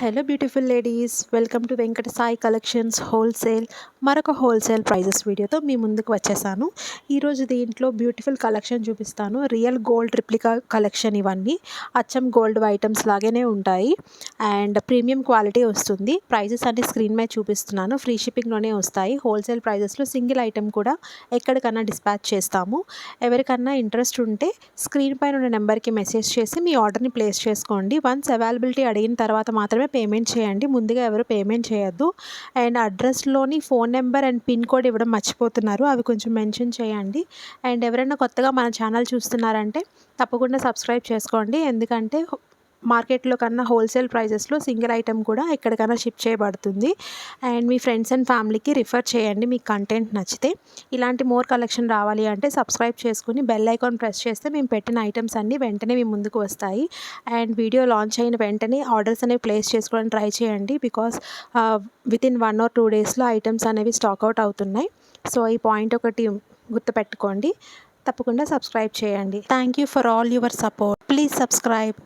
hello beautiful ladies. Welcome to venkat collections wholesale. మరొక wholesale prices వీడియోతో మీ ముందుకు వచ్చేసాను. ఈరోజు దీంట్లో బ్యూటిఫుల్ కలెక్షన్ చూపిస్తాను. రియల్ గోల్డ్ రిప్లికా కలెక్షన్ ఇవన్నీ. అచ్చం గోల్డ్ ఐటమ్స్ లాగానే ఉంటాయి. అండ్ ప్రీమియం క్వాలిటీ వస్తుంది. ప్రైజెస్ అన్ని స్క్రీన్ మీద చూపిస్తున్నాను. ఫ్రీ షిప్పింగ్లోనే వస్తాయి. హోల్సేల్ ప్రైజెస్లో సింగిల్ ఐటమ్ కూడా ఎక్కడికన్నా డిస్పాచ్ చేస్తాము. ఎవరికన్నా ఇంట్రెస్ట్ ఉంటే స్క్రీన్ పైన ఉన్న నెంబర్కి మెసేజ్ చేసి మీ ఆర్డర్ని ప్లేస్ చేసుకోండి. వన్స్ అవైలబిలిటీ అడిగిన తర్వాత మాత్రమే పేమెంట్ చేయండి. ముందుగా ఎవరు పేమెంట్ చేయొద్దు. And అడ్రస్లోని phone number and pin code ఇవ్వడం మర్చిపోతున్నారు. అవి కొంచెం మెన్షన్ చేయండి. అండ్ ఎవరైనా కొత్తగా మన ఛానల్ చూస్తున్నారంటే తప్పకుండా సబ్స్క్రైబ్ చేసుకోండి. ఎందుకంటే మార్కెట్లో కన్నా హోల్సేల్ ప్రైజెస్లో సింగిల్ ఐటెం కూడా ఎక్కడికైనా షిప్ చేయబడుతుంది. అండ్ మీ ఫ్రెండ్స్ అండ్ ఫ్యామిలీకి రిఫర్ చేయండి మీకు కంటెంట్ నచ్చితే. ఇలాంటి మోర్ కలెక్షన్ రావాలి అంటే సబ్స్క్రైబ్ చేసుకుని బెల్ ఐకాన్ ప్రెస్ చేస్తే మేము పెట్టిన ఐటమ్స్ అన్నీ వెంటనే మీ ముందుకు వస్తాయి. అండ్ వీడియో లాంచ్ అయిన వెంటనే ఆర్డర్స్ అనేవి ప్లేస్ చేసుకోవడానికి ట్రై చేయండి because with in one or two డేస్లో ఐటమ్స్ అనేవి స్టాక్అవుట్ అవుతున్నాయి. సో ఈ పాయింట్ ఒకటి గుర్తుపెట్టుకోండి. తప్పకుండా సబ్స్క్రైబ్ చేయండి. Thank you for all your support. Please subscribe.